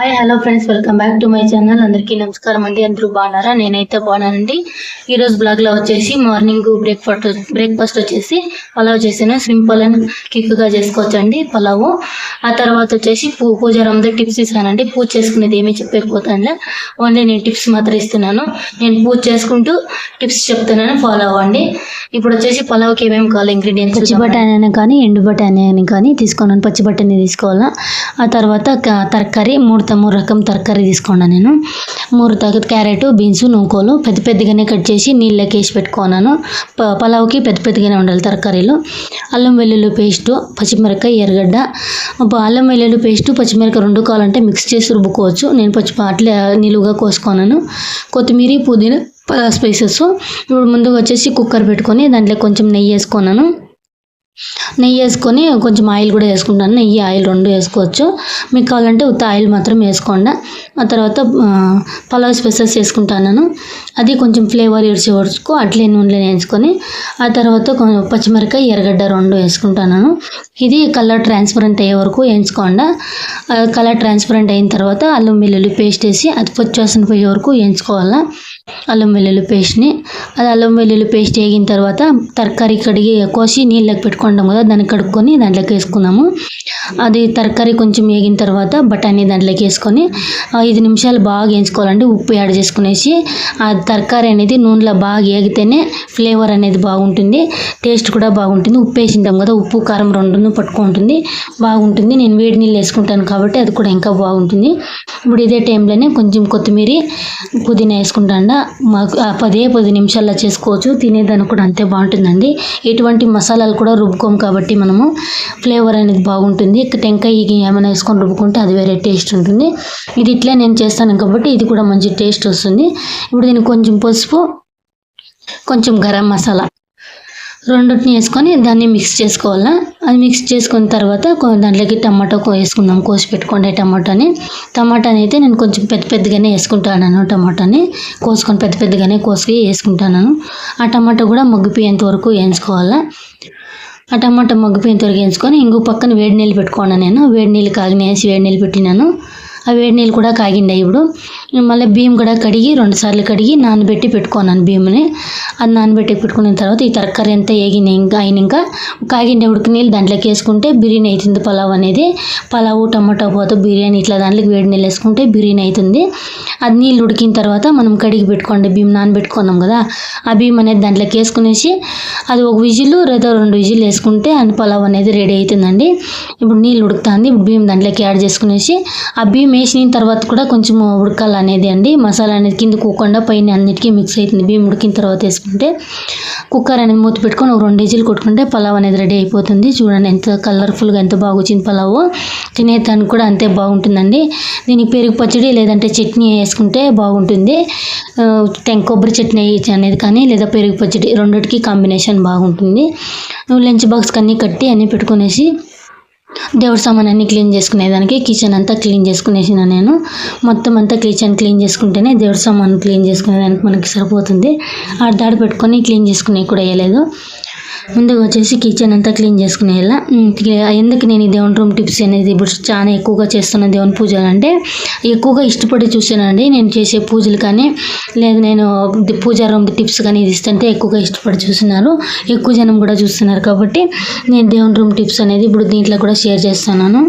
Hi hello friends welcome back to my channel అందరికీ నమస్కారం అండి. అందరూ బాగున్నారా? నేనైతే బాగున్నానండి. ఈ రోజు బ్లాగ్లో వచ్చేసి మార్నింగ్ బ్రేక్ఫాస్ట్ బ్రేక్ఫాస్ట్ వచ్చేసి పలావ్ చేసాను సింపుల్ అండ్ క్విక్గా చేసుకోవచ్చు అండి పలావ్. ఆ తర్వాత వచ్చేసి పూ పూజ రమ్ద టిప్స్ ఇస్తానండి. పూజ చేసుకునేది ఏమీ చెప్పకపోతానులే. ఓన్లీ నేను టిప్స్ మాత్రం ఇస్తున్నాను. నేను పూజ చేసుకుంటూ టిప్స్ చెప్తున్నాను ఫాలో అవ్వండి. ఇప్పుడు వచ్చేసి పలావ్కి ఏమేమి కావాలి ఇంగ్రీడియంట్స్ పచ్చి బఠానీ అయినా కానీ ఎండు బఠానీ అని కానీ తీసుకున్నాను పచ్చి బఠానీ తీసుకోవాలా? ఆ తర్వాత తరకారీ మూడు త- మూడు రకం తరకారీ తీసుకున్నాను నేను. మూడు తగ్గ క్యారెట్ బీన్స్ నూకోలు పెద్ద పెద్దగానే కట్ చేసి నీళ్ళకి వేసి పెట్టుకున్నాను. ప- పలావ్కి పెద్ద పెద్దగానే ఉండాలి తరకారీలు. అల్లం వెల్లుల్లి పేస్టు పచ్చిమిరపకాయ ఎర్రగడ్డ. అల్లం వెల్లుల్లి పేస్టు పచ్చిమిరకాయ రెండు కావాలంటే మిక్స్ చేసి రుబ్బుకోవచ్చు. నేను పచ్చి అట్లే నిలువుగా కోసుకున్నాను. కొత్తిమీర పుదీనా స్పైసెస్. ఇప్పుడు ముందుగా వచ్చేసి కుక్కర్ పెట్టుకొని దాంట్లో కొంచెం నెయ్యి వేసుకున్నాను. నెయ్యి వేసుకొని కొంచెం ఆయిల్ కూడా వేసుకుంటాను. నెయ్యి ఆయిల్ రెండు వేసుకోవచ్చు. మీకు కావాలంటే ఉత్త ఆయిల్ మాత్రం వేసుకోండి. ఆ తర్వాత పలావ్ స్పెషల్స్ వేసుకుంటాను అది కొంచెం ఫ్లేవర్ ఇడిచి వరకు అట్లే నూనెలో వేయించుకొని ఆ తర్వాత పచ్చిమిరకాయ పచ్చిమిరపకాయ ఎర్రగడ్డ రెండు వేసుకుంటాను ఇది కలర్ ట్రాన్స్పరెంట్ అయ్యే వరకు వేయించుకోండి. కలర్ ట్రాన్స్పరెంట్ అయిన తర్వాత అల్లం వెల్లుల్లి పేస్ట్ వేసి అది పచ్చివాసన పోయే వరకు వేయించుకోవాలా అల్లం వెల్లుల్లి పేస్ట్ని. అది అల్లం వెల్లుల్లి పేస్ట్ వేగిన తర్వాత తరకారీ కడిగి కోసి నీళ్ళకి పెట్టుకుంటాం కదా దాన్ని కడుక్కొని దాంట్లోకి వేసుకున్నాము అది తరకారీ కొంచెం వేగిన తర్వాత బఠానీ దాంట్లోకి వేసుకొని ఐదు నిమిషాలు బాగా వేయించుకోవాలండి ఉప్పు యాడ్ చేసుకునేసి ఆ తరకారీ అనేది నూనెలో బాగా వేగితేనే ఫ్లేవర్ అనేది బాగుంటుంది టేస్ట్ కూడా బాగుంటుంది. ఉప్పు వేసింటాం కదా ఉప్పు కారం రెండును పట్టుకుంటుంది. బాగుంటుంది. నేను వేడి నీళ్ళు వేసుకుంటాను కాబట్టి అది కూడా ఇంకా బాగుంటుంది. ఇప్పుడు ఇదే టైంలోనే కొంచెం కొత్తిమీర పుదీనా వేసుకుంటాండా. మాకు పదే పది నిమిషాల్లో చేసుకోవచ్చు. తినేదానికి కూడా అంతే బాగుంటుందండి. ఎటువంటి మసాలాలు కూడా రుబ్బుకోం కాబట్టి మనము ఫ్లేవర్ అనేది బాగుంటుంది. టెంకాయ ఏమైనా వేసుకొని రుబ్బుకుంటే అది వేరే టేస్ట్ ఉంటుంది. ఇది ఇట్లే నేను చేస్తాను కాబట్టి ఇది కూడా మంచి టేస్ట్ వస్తుంది. ఇప్పుడు దీనికి కొంచెం పసుపు కొంచెం గరం మసాలా రెండింటిని వేసుకొని దాన్ని మిక్స్ చేసుకోవాలా? అది మిక్స్ చేసుకున్న తర్వాత దాంట్లోకి టమాటో కో- వేసుకుందాం. కోసి పెట్టుకోండి టమాటాని. టమాటాని అయితే నేను కొంచెం పెద్ద పెద్దగానే వేసుకుంటాను టమాటాని. కోసుకొని పెద్ద పెద్దగానే కోసుకు వేసుకుంటాను ఆ టమాటా కూడా మగ్గిపోయేంత వరకు వేయించుకోవాలా? ఆ టమాటా మగ్గిపోయేంత వరకు వేయించుకొని ఇంకో పక్కన వేడి నీళ్ళు పెట్టుకున్నాను నేను? వేడి నీళ్ళు కాగినేసి వేడి నీళ్ళు పెట్టినాను. ఆ వేడి నీళ్ళు కూడా కాగిండాయి ఇప్పుడు. మళ్ళీ బియ్యం కూడా కడిగి రెండు సార్లు కడిగి నానబెట్టి పెట్టుకున్నాను బియ్యంని అది నానబెట్టి పెట్టుకున్న తర్వాత ఈ తరకారీ అంతా వేగిన ఇంకా అయినాక కాగిండే ఉడికి నీళ్ళు దాంట్లోకి వేసుకుంటే బిర్యానీ అవుతుంది పలావ్ అనేది. పలావు టమాటా పోత బిర్యానీ ఇట్లా దాంట్లోకి వేడి నీళ్ళు వేసుకుంటే బిర్యానీ అవుతుంది. అది నీళ్ళు ఉడికిన తర్వాత మనం కడిగి పెట్టుకోండి బియ్యం నానబెట్టుకున్నాం కదా. ఆ బియ్యం అనేది దాంట్లోకి వేసుకునేసి అది ఒక విజిల్ లేదా రెండు విజిల్ వేసుకుంటే అని పలావ్ అనేది రెడీ అవుతుందండి. ఇప్పుడు నీళ్ళు ఉడుకుతుంది ఇప్పుడు బియ్యం దాంట్లోకి యాడ్ చేసుకునేసి ఆ బియ్యం వేసిన తర్వాత కూడా కొంచెం ఉడకాలి అనేది అండి. మసాలా అనేది కింద కూకుండా పైన అన్నిటికీ మిక్స్ అవుతుంది బియ్యం ఉడికిన తర్వాత వేసుకుంటే కుక్కర్ అనేది మూత పెట్టుకొని ఒక రెండు విజిల్ కొట్టుకుంటే పలావ్ అనేది రెడీ అయిపోతుంది. చూడండి ఎంత కలర్ఫుల్గా ఎంత బాగా వచ్చింది పలావ్. తినేదానికి కూడా అంతే బాగుంటుందండి. దీనికి పెరుగు పచ్చడి లేదంటే చట్నీ వేసుకుంటే బాగుంటుంది. టెం కొబ్బరి చట్నీ అనేది కానీ లేదా పెరుగు పచ్చడి రెండిటికి కాంబినేషన్ బాగుంటుంది. లంచ్ బాక్స్కి అన్నీ కట్టి అన్నీ పెట్టుకునేసి దేవుడి సామాన్ అన్ని క్లీన్ చేసుకునేదానికి కిచెన్ అంతా క్లీన్ చేసుకునేసిన నేను. మొత్తం అంతా కిచెన్ క్లీన్ చేసుకుంటేనే దేవుడి సామాన్ క్లీన్ చేసుకునేదానికి మనకి సరిపోతుంది. ఆడ దాడి పెట్టుకొని క్లీన్ చేసుకునే కూడా వేయలేదు. ముందుగా వచ్చేసి కిచెన్ అంతా క్లీన్ చేసుకునేలా. ఎందుకు నేను ఈ దేవుని రూమ్ టిప్స్ అనేది ఇప్పుడు చాలా ఎక్కువగా చేస్తున్న దేవుని పూజలు అంటే ఎక్కువగా ఇష్టపడి చూసానండి. నేను చేసే పూజలు కానీ లేదు నేను పూజా రూమ్ టిప్స్ కానీ ఇది ఇస్తుంటే ఎక్కువగా ఇష్టపడి చూస్తున్నారు. ఎక్కువ జనం కూడా చూస్తున్నారు కాబట్టి నేను దేవుని రూమ్ టిప్స్ అనేది ఇప్పుడు దీంట్లో కూడా షేర్ చేస్తున్నాను.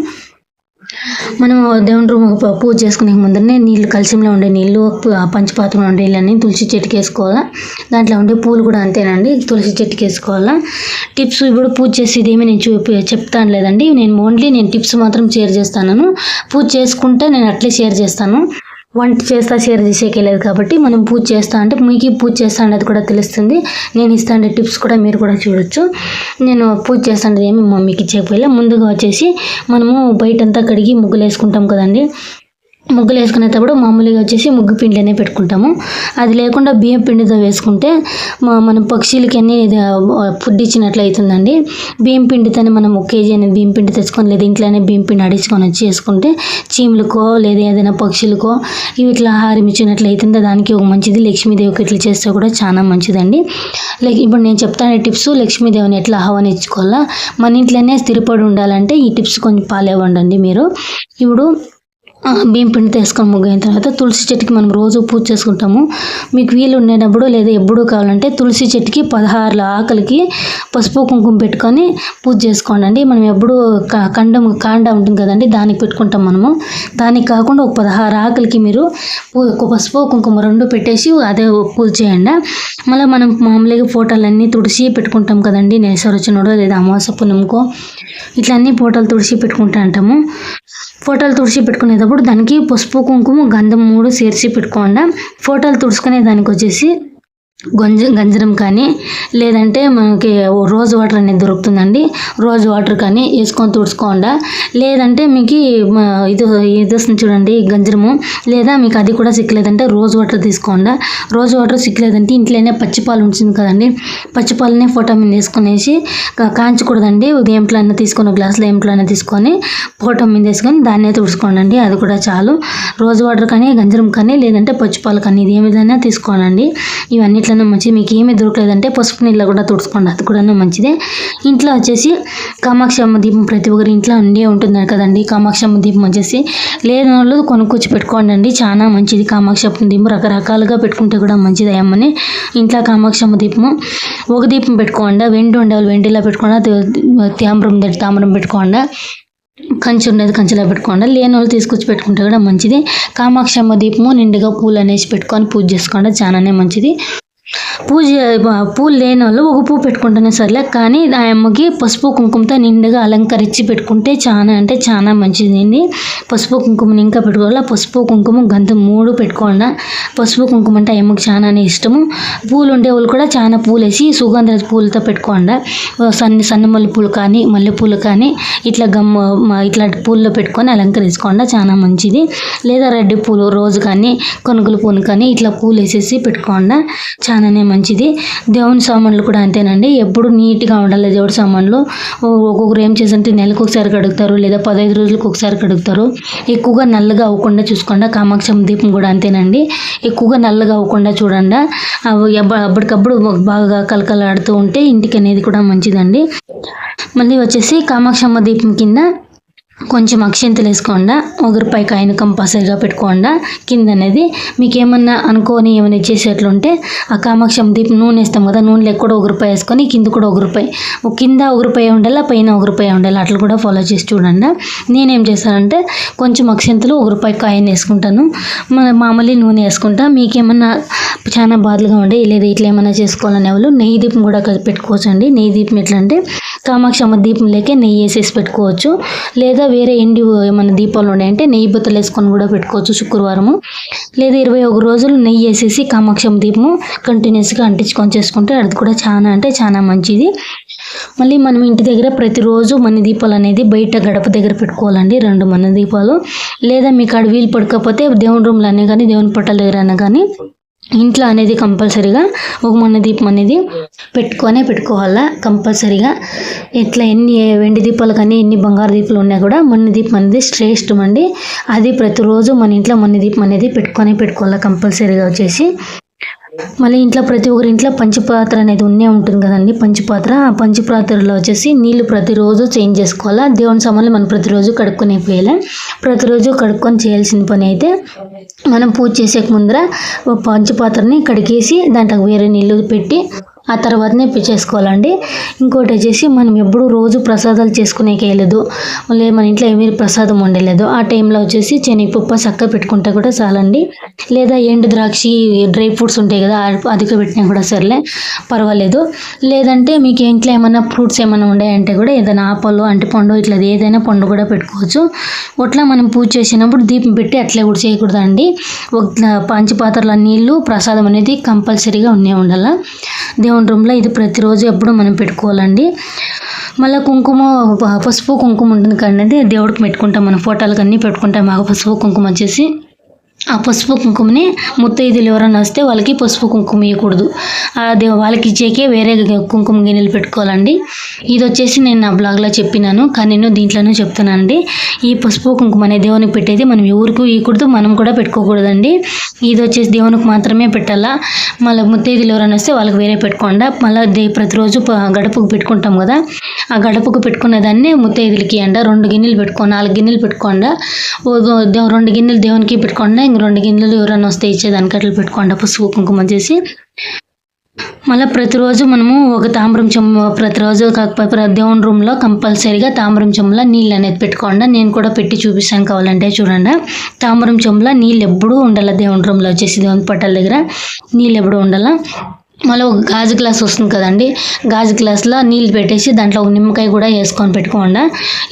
మనం దేవుని రూమ్ పూజ చేసుకునే ముందరనే నీళ్ళు కలిసిలో ఉండే నీళ్ళు ప- పంచపాత్రలో ఉండే నీళ్ళని తులసి చెట్టుకి వేసుకోవాలా దాంట్లో ఉండే పూలు కూడా అంతేనండి తులసి చెట్టుకి వేసుకోవాలా టిప్స్ ఇప్పుడు పూజ చేసేది ఏమి నేను చూపి చెప్తాను లేదండి. నేను ఓన్లీ నేను టిప్స్ మాత్రం షేర్ చేస్తాను. పూజ చేసుకుంటే నేను అట్లే షేర్ చేస్తాను. వంట చేస్తా షేర్ చేసేకే కాబట్టి మనం పూజ చేస్తా అంటే మీకు పూజ చేస్తా అనేది కూడా తెలుస్తుంది. నేను ఇస్తాండే టిప్స్ కూడా మీరు కూడా చూడొచ్చు. నేను పూజ చేస్తాండేది ఏమి మమ్మీకి ఇచ్చేకపోయినా ముందుగా వచ్చేసి మనము బయటంతా కడిగి ముగ్గులు వేసుకుంటాం కదండి. ముగ్గులు వేసుకునేటప్పుడు మామూలుగా వచ్చేసి ముగ్గు పిండినే పెట్టుకుంటాము. అది లేకుండా బియ్యం పిండితో వేసుకుంటే మా- మనం పక్షులకి అన్ని ఫుడ్ ఇచ్చినట్లు అవుతుందండి. బియ్యం పిండితోనే మనం ఒక కేజీ అనేది బియ్యం పిండి తెచ్చుకొని లేదా ఇంట్లోనే బియ్యం పిండి అడించుకొని వచ్చి వేసుకుంటే చీమలకో లేదా ఏదైనా పక్షులకో ఇవి ఇట్లా ఆహారం ఇచ్చినట్లు అవుతుందో దానికి ఒక మంచిది. లక్ష్మీదేవికి ఇట్లా చేస్తే కూడా చాలా మంచిదండి. లైక్ ఇప్పుడు నేను చెప్తాను టిప్స్. లక్ష్మీదేవిని ఎట్లా ఆహ్వానించుకోవాలా? మన ఇంట్లోనే స్థిరపడి ఉండాలంటే ఈ టిప్స్ కొంచెం ఫాలో మీరు. ఇప్పుడు బియ్యం పిండి తీసుకొని ముగ్గైన తర్వాత తులసి చెట్టుకి మనం రోజు పూజ చేసుకుంటాము. మీకు వీలు ఉండేటప్పుడు లేదా ఎప్పుడు కావాలంటే తులసి చెట్టుకి పదహారు ఆకలికి పసుపు కుంకుమ పెట్టుకొని పూజ చేసుకోండి మనం ఎప్పుడు కండం కాండ ఉంటుంది కదండి దానికి పెట్టుకుంటాం మనము. దానికి కాకుండా ఒక పదహారు ఆకలికి మీరు ఒక పసుపు కుంకుమ రెండు పెట్టేసి అదే పూజ చేయండి. మళ్ళీ మనం మామూలుగా ఫోటోలన్నీ తుడిసి పెట్టుకుంటాం కదండి నేసరి లేదా అమావాస్య పుణ్యంకో ఇట్లా అన్ని ఫోటోలు తుడిసి పెట్టుకుంటా అంటాము ఫోటోలు తుడిచి పెట్టుకునేటప్పుడు దానికి పసుపు కుంకుమ గంధం మూడు చేర్చి పెట్టుకోండి. ఫోటోలు తుడుచుకునే దానికి వచ్చేసి గంజ గంజరం కానీ లేదంటే మనకి రోజ్ వాటర్ అనేది దొరుకుతుందండి. రోజ్ వాటర్ కానీ వేసుకొని తుడుచుకోండా లేదంటే మీకు ఇది ఇది వస్తుంది చూడండి గంజరము. లేదా మీకు అది కూడా సిక్కలేదంటే రోజ్ వాటర్ తీసుకోండా రోజ్ వాటర్ సిక్కలేదంటే ఇంట్లోనే పచ్చిపాలు ఉంటుంది కదండి. పచ్చిపాలనే ఫోటో మీద వేసుకునేసి కాంచకూడదండి. ఏంట్లో అయినా తీసుకొని గ్లాసులో ఏంట్లో అయినా తీసుకొని ఫోటో మీద వేసుకొని దాన్నే తుడుచుకోండి అది కూడా చాలు. రోజ్ వాటర్ కానీ గంజరం కానీ లేదంటే పచ్చిపాలు కానీ ఇది ఏమిదైనా తీసుకోనండి. ఇవన్నిట్లోనే మంచిది. మీకు ఏమీ దొరకలేదంటే పసుపు నీళ్ళ కూడా తుడుచుకోండి. అది కూడా మంచిదే. ఇంట్లో వచ్చేసి కామాక్షి అమ్మ దీపం ప్రతి ఒక్కరి ఇంట్లో ఉండే ఉంటుంది కదండి. కామాక్షి అమ్మ దీపం వచ్చేసి లేని వాళ్ళు కొనుక్కొచ్చి పెట్టుకోండి అండి. చాలా మంచిది కామాక్షి అమ్మ దీపం. రకరకాలుగా పెట్టుకుంటే కూడా మంచిది అమ్మని ఇంట్లో కామాక్షి అమ్మ దీపము ఒక దీపం పెట్టుకోండి. వెండి ఉండేవాళ్ళు వెండిలా పెట్టుకోండి. తామ్రం దగ్గర తామ్రం పెట్టుకోండి. కంచి ఉండేది కంచిలో పెట్టుకోండి. లేని వాళ్ళు తీసుకొచ్చి పెట్టుకుంటే కూడా మంచిది. కామాక్షమ్మ దీపము నిండుగా పూలు అనేసి పెట్టుకొని పూజ చేసుకోండి. చాలానే మంచిది. పూజ పూలు లేని వాళ్ళు ఒక పువ్వు పెట్టుకుంటేనే సర్లే కానీ ఆ అమ్మకి పసుపు కుంకుమతో నిండుగా అలంకరించి పెట్టుకుంటే చాలా అంటే చాలా మంచిది. పసుపు కుంకుమని ఇంకా పెట్టుకోవాలి? పసుపు కుంకుమ గంత మూడు పెట్టుకోండి పసుపు కుంకుమ అంటే ఆయమ్మకి అమ్మకి చాలానే ఇష్టము. పూలు ఉండే వాళ్ళు కూడా చాలా పూలు వేసి సుగంధ పూలతో పెట్టుకోండి సన్న సన్న మల్లెపూలు కానీ మల్లెపూలు కానీ ఇట్లా గమ్మ ఇట్లాంటి ఇట్లా పూల్లో పెట్టుకొని అలంకరించుకోండి చాలా మంచిది. లేదా రెడ్డి పూలు రోజు కానీ కొనుగోలు పూలు కానీ ఇట్లా పూలు వేసేసి పెట్టుకోండి చాలానే మంచిది. దేవుని సామాన్లు కూడా అంతేనండి. ఎప్పుడు నీట్గా ఉండాలి దేవుడి సామాన్లు. ఒక్కొక్కరు ఏం చేసంటే నెలకు ఒకసారి కడుగుతారు లేదా పదహైదు రోజులకు ఒకసారి కడుగుతారు. ఎక్కువగా నల్లగా అవ్వకుండా చూసుకోండి. కామాక్షం దీపం కూడా అంతేనండి. ఎక్కువగా నల్లగా అవ్వకుండా చూడండి. అవి అప్పటికప్పుడు బాగా కలకలాడుతూ ఉంటే ఇంటికి అనేది కూడా మంచిదండి. మళ్ళీ వచ్చేసి కామాక్షమ్మ దీపం కింద కొంచెం అక్షింతలు వేసుకోండా ఒకరిపై కాయను కంపల్సరిగా పెట్టుకోండా. కింద అనేది మీకు ఏమన్నా అనుకోని ఏమైనా చేసేట్లుంటే ఆ కామాక్షం దీపం నూనె వేస్తాం కదా నూనెలో కూడా ఒక వేసుకొని కింద కూడా ఒక రూపాయి ఒక కింద ఒకరిపై ఉండాలా పైన ఒకరిపై ఉండాలి అట్లా కూడా ఫాలో చేసి చూడండి. నేనేం చేస్తానంటే కొంచెం అక్షింతలు ఒక రూపాయి కాయని వేసుకుంటాను. మన మామూలు నూనె వేసుకుంటా. మీకేమన్నా చాలా బాధలుగా ఉండే లేదా ఇట్లా ఏమైనా చేసుకోవాలనే వాళ్ళు నెయ్యి దీపం కూడా కలిపి పెట్టుకోవచ్చు అండి నెయ్యి దీపం ఎట్లా అంటే కామాక్షమ్మ దీపం లేకే నెయ్యి వేసేసి పెట్టుకోవచ్చు. లేదా వేరే ఎండి ఏమైనా దీపాలు ఉన్నాయంటే నెయ్యి బొత్తలు వేసుకొని కూడా పెట్టుకోవచ్చు శుక్రవారము. లేదా ఇరవై ఒక రోజులు నెయ్యి వేసేసి కామాక్షం దీపము కంటిన్యూస్గా అంటించుకొని చేసుకుంటే అది కూడా చాలా అంటే చాలా మంచిది. మళ్ళీ మనం ఇంటి దగ్గర ప్రతిరోజు మన దీపాలు అనేది బయట గడప దగ్గర పెట్టుకోవాలండి రెండు మన దీపాలు. లేదా మీకు అక్కడ వీలు పడకపోతే దేవుని రూమ్లో అనే కానీ దేవుని పట్టాల దగ్గర అయినా కానీ ఇంట్లో అనేది కంపల్సరీగా ఒక మొన్న దీపం అనేది పెట్టుకొనే పెట్టుకోవాలా కంపల్సరీగా. ఇట్లా ఎన్ని వెండి దీపాలు కానీ ఎన్ని బంగారు దీపాలు ఉన్నా కూడా మొన్న దీపం అనేది శ్రేష్టం అండి. అది ప్రతిరోజు మన ఇంట్లో మొన్న దీపం అనేది పెట్టుకొనే పెట్టుకోవాలా కంపల్సరీగా వచ్చేసి. మళ్ళీ ఇంట్లో ప్రతి ఒక్కరి ఇంట్లో పంచపాత్ర అనేది ఉన్నే ఉంటుంది కదండి. పంచపాత్ర ఆ పంచపాత్రలో వచ్చేసి నీళ్ళు ప్రతిరోజు చేంజ్ చేసుకోవాలా? దేవుని సామాన్లు మనం ప్రతిరోజు కడుక్కునే పోయాలి ప్రతిరోజు కడుక్కొని చేయాల్సిన పని అయితే మనం పూజ చేసే ముందర ఓ పంచపాత్రని కడిగేసి దాంట్లో వేరే నీళ్ళు పెట్టి ఆ తర్వాతనే పే- చేసుకోవాలండి. ఇంకోటి వచ్చేసి మనం ఎప్పుడు రోజు ప్రసాదాలు చేసుకునేకి వెళ్ళదు లే మన ఇంట్లో ఏమీ ప్రసాదం ఉండలేదు ఆ టైంలో వచ్చేసి శనగపప్పు చక్క పెట్టుకుంటే కూడా చాలండి. లేదా ఎండు ద్రాక్ష డ్రై ఫ్రూట్స్ ఉంటాయి కదా ఆ- పెట్టినా కూడా సర్లే పర్వాలేదు. లేదంటే మీకు ఇంట్లో ఏమైనా ఫ్రూట్స్ ఏమైనా ఉన్నాయంటే కూడా ఏదైనా ఆపలు అంటిపండు ఇట్లా ఏదైనా పండు కూడా పెట్టుకోవచ్చు. ఒట్లా మనం పూజ చేసినప్పుడు దీపం పెట్టి అట్లే కూడా చేయకూడదండి. ఒక పంచపాత్రల నీళ్ళు ప్రసాదం అనేది కంపల్సరీగా ఉండే ఉండాలి. దేవుని రూమ్లో ఇది ప్రతిరోజు ఎప్పుడు మనం పెట్టుకోవాలండి. మళ్ళీ కుంకుమ పసుపు కుంకుమ ఉంటుంది కానీ దేవుడికి పెట్టుకుంటాం మన. ఫోటోలకు అన్నీ పెట్టుకుంటాం. మాకు పసుపు కుంకుమ వచ్చేసి ఆ పసుపు కుంకుమని ముత్తైదులు ఎవరైనా వస్తే వాళ్ళకి పసుపు కుంకుమ ఇవ్వకూడదు అది వాళ్ళకి ఇచ్చేకే వేరే కుంకుమ గిన్నెలు పెట్టుకోవాలండి. ఇది వచ్చేసి నేను నా బ్లాగ్లో చెప్పినాను కానీ నేను దీంట్లోనూ చెప్తున్నానండి. ఈ పసుపు కుంకుమ అనే దేవునికి పెట్టేది మనం ఎవరికి ఇవ్వకూడదు మనం కూడా పెట్టుకోకూడదండి. ఇది వచ్చేసి దేవునికి మాత్రమే పెట్టాలా? మళ్ళీ ముత్తైదులు ఎవరైనా వస్తే వాళ్ళకి వేరే పెట్టుకోండా? మళ్ళీ ప్రతిరోజు గడపకు పెట్టుకుంటాం కదా? ఆ గడపకు పెట్టుకునే దాన్ని ముత్తైదులకి అండ రెండు గిన్నెలు పెట్టుకో నాలుగు గిన్నెలు పెట్టుకోండా? రెండు గిన్నెలు దేవునికి పెట్టుకోండా? రెండు గిన్నెలు ఎవరైనా వస్తే ఇచ్చేదానికి అట్లా పెట్టుకోండి పసుపు కుంకుమ చేసి. మళ్ళీ ప్రతిరోజు మనము ఒక తామ్రం చెమ్మ ప్రతిరోజు కాకపోతే దేవుని రూమ్లో కంపల్సరీగా తామ్రం చెమ్ములో నీళ్ళు అనేది పెట్టుకోండి. నేను కూడా పెట్టి చూపిస్తాను కావాలంటే చూడండి. తామ్రం చెమ్ములో నీళ్ళు ఎప్పుడూ ఉండాలి దేవుని రూమ్లో? వచ్చేసి దేవుని పట్టాల దగ్గర నీళ్ళు ఎప్పుడూ ఉండాలా? మళ్ళీ ఒక గాజు గ్లాస్ వస్తుంది కదండి. గాజు గ్లాస్లో నీళ్ళు పెట్టేసి దాంట్లో ఒక నిమ్మకాయ కూడా వేసుకొని పెట్టుకోండి.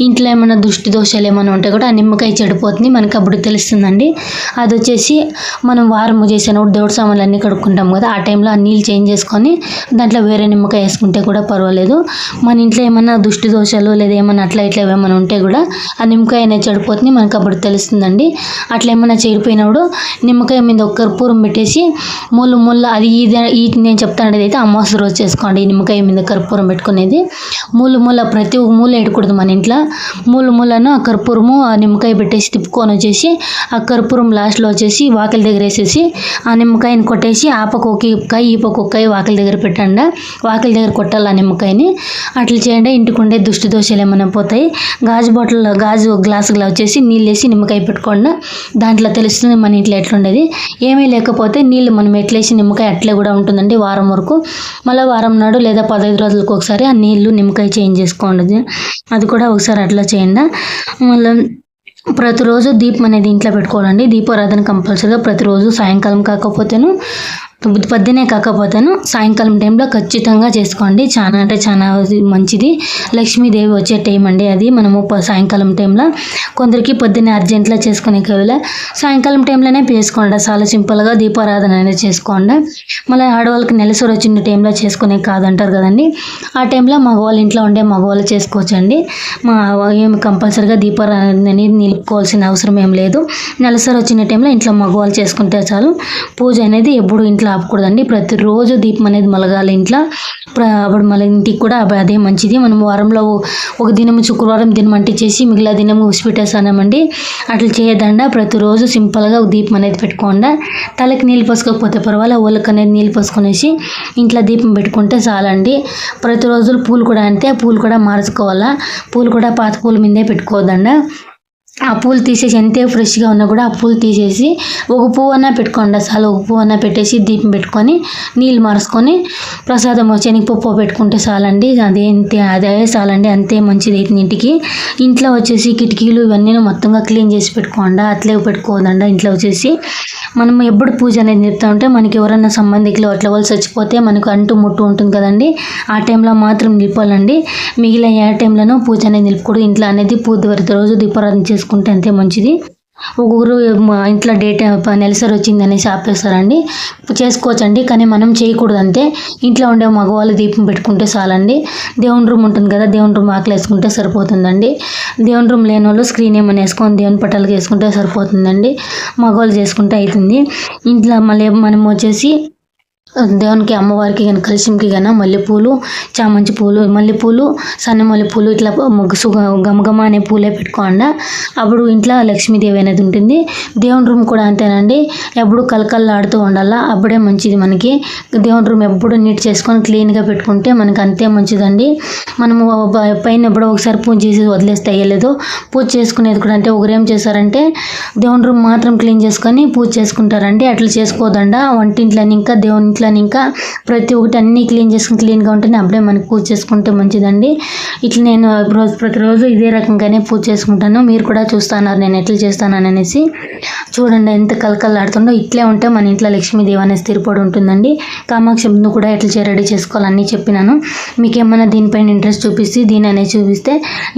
ఇంట్లో ఏమైనా దృష్టి దోషాలు ఏమైనా ఉంటే కూడా ఆ నిమ్మకాయ చెడిపోతుంది. మనకి అప్పుడు తెలుస్తుందండి. అది వచ్చేసి మనం వారం చేసినప్పుడు దేవుడు సామాన్లు అన్నీ కడుక్కుంటాం కదా. ఆ టైంలో ఆ నీళ్ళు చేంజ్ చేసుకొని దాంట్లో వేరే నిమ్మకాయ వేసుకుంటే కూడా పర్వాలేదు. మన ఇంట్లో ఏమైనా దృష్టి దోషాలు లేదా ఏమైనా అట్లా ఇట్లా ఏమైనా ఉంటే కూడా ఆ నిమ్మకాయ అనేది చెడిపోతుంది. మనకి అప్పుడు తెలుస్తుందండి. అట్లా ఏమైనా చెడిపోయినప్పుడు నిమ్మకాయ మీద ఒక కర్పూరం పెట్టేసి ముళ్ళు ముళ్ళు అది ఇది ఈ నేను చెప్తాను అయితే అమావాస్య రోజు చేసుకోండి. ఈ నిమ్మకాయ మీద కర్పూరం పెట్టుకునేది. మూల మూల ప్రతి ఒక్క మూల ఎడకూడదు మన ఇంట్లో. మూల మూలను ఆ కర్పూరము ఆ నిమ్మకాయ పెట్టేసి తిప్పుకొని వచ్చేసి ఆ కర్పూరం లాస్ట్లో వచ్చేసి వాకిలి దగ్గర వేసేసి ఆ నిమ్మకాయని కొట్టేసి ఆ పక్క ఒక కాయ ఈ పక్క ఒక కాయ వాకిలి దగ్గర పెట్టండి? వాకిలి దగ్గర కొట్టాలి ఆ నిమ్మకాయని. అట్లా చేయండి. ఇంటికి ఉండే దుష్టి దోషాలు ఏమైనా పోతాయి. గాజు బాటిల్ గాజు గ్లాసులో వచ్చేసి నీళ్ళు వేసి నిమ్మకాయ పెట్టుకోండి? దాంట్లో తెలుస్తుంది మన ఇంట్లో ఎట్లుండేది. ఏమీ లేకపోతే నీళ్ళు మనం ఎట్లేసి నిమ్మకాయ అట్లే కూడా ఉంటుందండి. వారం వరకు మళ్ళీ వారం నాడు లేదా పదహైదు రోజులకు ఒకసారి ఆ నీళ్ళు నిమ్మకాయ చేంజ్ చేసుకోండి. అది కూడా ఒకసారి అట్లా చేయండి. మళ్ళీ ప్రతిరోజు దీపం అనేది ఇంట్లో పెట్టుకోవాలండి. దీపారాధన కంపల్సరీగా ప్రతిరోజు సాయంకాలం కాకపోతేను పొద్దునే కాకపోతాను. సాయంకాలం టైంలో ఖచ్చితంగా చేసుకోండి. చాలా అంటే చాలా మంచిది. లక్ష్మీదేవి వచ్చే టైం అండి అది. మనము సాయంకాలం టైంలో కొందరికి పొద్దున్నే అర్జెంట్లో చేసుకునే కేవలం సాయంకాలం టైంలోనే చేసుకోండి. చాలా సింపుల్గా దీపారాధన అనేది చేసుకోండి. మళ్ళీ ఆడవాళ్ళకి నెలసరి వచ్చిన టైంలో చేసుకునే కాదంటారు కదండి. ఆ టైంలో మగవాళ్ళ ఇంట్లో ఉండే మగవాళ్ళు చేసుకోవచ్చండి. మా ఏమి కంపల్సరీగా దీపారాధన అనేది నిలుపుకోవాల్సిన అవసరం ఏం లేదు. నెలసరి వచ్చిన టైంలో ఇంట్లో మగవాళ్ళు చేసుకుంటే చాలు. పూజ అనేది ఎప్పుడు ఇంట్లో ఆపకూడదండి ప్రతిరోజు దీపం అనేది మలగాలి ఇంట్లో. అప్పుడు మళ్ళీ ఇంటికి కూడా అదే మంచిది. మనం వారంలో ఒక దినం శుక్రవారం దినం అంటించేసి మిగిలిన దినం ఉసిపెట్టేసామండి అట్లా చేయదండ ప్రతిరోజు సింపుల్గా ఒక దీపం అనేది పెట్టుకోండి. తలకి నీళ్ళు పోసుకోకపోతే పర్వాలేదు ఒళ్ళకి అనేది నీళ్ళు పోసుకునేసి ఇంట్లో దీపం పెట్టుకుంటే చాలండి. ప్రతిరోజు పూలు కూడా అంటే పూలు కూడా మార్చుకోవాలా. పూలు కూడా పాత పూల మీదే పెట్టుకోవద్దండి. ఆ పూలు తీసేసి ఎంతే ఫ్రెష్గా ఉన్నా కూడా ఆ పూలు తీసేసి ఒక పువ్వు అన్నా పెట్టుకోండి అసలు. ఒక పువ్వు అన్నా పెట్టేసి దీపం పెట్టుకొని నీళ్ళు మార్చుకొని ప్రసాదం శనగపప్పు పెట్టుకుంటే చాలండి. అదే అదే చాలండి. అంతే మంచిది అయితే ఇంటికి. ఇంట్లో వచ్చేసి కిటికీలు ఇవన్నీ మొత్తంగా క్లీన్ చేసి పెట్టుకోండి. అట్లే పెట్టుకోదండి. ఇంట్లో వచ్చేసి మనం ఎప్పుడు పూజ అనేది చెప్తా ఉంటే మనకి ఎవరైనా సంబంధికులు అట్లా వాళ్ళు చచ్చిపోతే మనకు అంటు ముట్టు ఉంటుంది కదండి. ఆ టైంలో మాత్రం నిలిపాలండి. మిగిలిన ఏ టైంలోనూ పూజ అనేది నిలుపుకోడు ఇంట్లో అనేది పూజ వరకు రోజు దీపారాధన చేసుకుంటే చేసుకుంటే అంతే మంచిది. ఒక్కొక్కరు మా ఇంట్లో డేట్ నెలసరి వచ్చింది అనేసి ఆపేస్తారండి. చేసుకోవచ్చండి కానీ మనం చేయకూడదు అంతే. ఇంట్లో ఉండే మగవాళ్ళు దీపం పెట్టుకుంటే చాలండి. దేవుని రూమ్ ఉంటుంది కదా దేవుని రూమ్ ఆకలి వేసుకుంటే సరిపోతుందండి. దేవుని రూమ్ లేని వాళ్ళు స్క్రీన్ ఏమైనా వేసుకొని దేవుని పట్టాలకు వేసుకుంటే సరిపోతుందండి. మగవాళ్ళు చేసుకుంటే అవుతుంది ఇంట్లో మళ్ళీ మనం వచ్చేసి దేవునికి అమ్మవారికి కానీ కలిసింకి కానీ మల్లెపూలు చామంతి పూలు మల్లెపూలు సన్న మల్లెపూలు ఇట్లా సుగ గమగమ అనే పూలే పెట్టుకోండి. అప్పుడు ఇంట్లో లక్ష్మీదేవి అనేది ఉంటుంది. దేవుని రూమ్ కూడా అంతేనండి. ఎప్పుడు కలకల్లాడుతూ ఉండాలా అప్పుడే మంచిది మనకి. దేవుని రూమ్ ఎప్పుడు నీట్ చేసుకొని క్లీన్గా పెట్టుకుంటే మనకి అంతే మంచిదండి. మనము పైన ఎప్పుడో ఒకసారి పూజ చేసి వదిలేస్తే అయ్యలేదు. పూజ చేసుకునేది కూడా అంటే ఒకరు ఏం చేశారంటే దేవుని రూమ్ మాత్రం క్లీన్ చేసుకొని పూజ చేసుకుంటారండి. అట్లా చేసుకోదండ. వంటింట్లోని ఇంకా దేవుని ఇంట్లో ఇంట్లోని ఇంకా ప్రతి ఒక్కటి అన్నీ క్లీన్ చేసుకుని క్లీన్గా ఉంటేనే అప్పుడే మనకి పూజ చేసుకుంటే మంచిదండి. ఇట్లా నేను రోజు ప్రతిరోజు ఇదే రకంగానే పూజ చేసుకుంటాను. మీరు కూడా చూస్తున్నారు నేను ఎట్లా చేస్తాను అనేసి. చూడండి ఎంత కలకలాడుతుండో ఇట్లే ఉంటే మన ఇంట్లో లక్ష్మీదేవి అనేది స్థిరపడి ఉంటుందండి. ముందు కూడా ఎట్లా రెడీ చేసుకోవాలని చెప్పినాను. మీకు ఏమైనా దీనిపైన ఇంట్రెస్ట్ చూపిస్తే దీని అనేది చూపిస్తే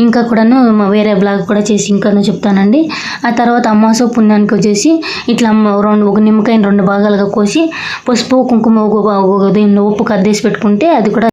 ఇంకా కూడాను వేరే బ్లాగ్ కూడా చేసి ఇంకానూ చెప్తానండి. ఆ తర్వాత అమాస పుణ్యానికి వచ్చేసి ఇట్లా రెండు ఒక నిమ్మకాయని రెండు భాగాలుగా కోసి పసుపు కుంకుమ ఒక ఒక దీన్ని ఉప్పు కద్దేసి పెట్టుకుంటే అది కూడా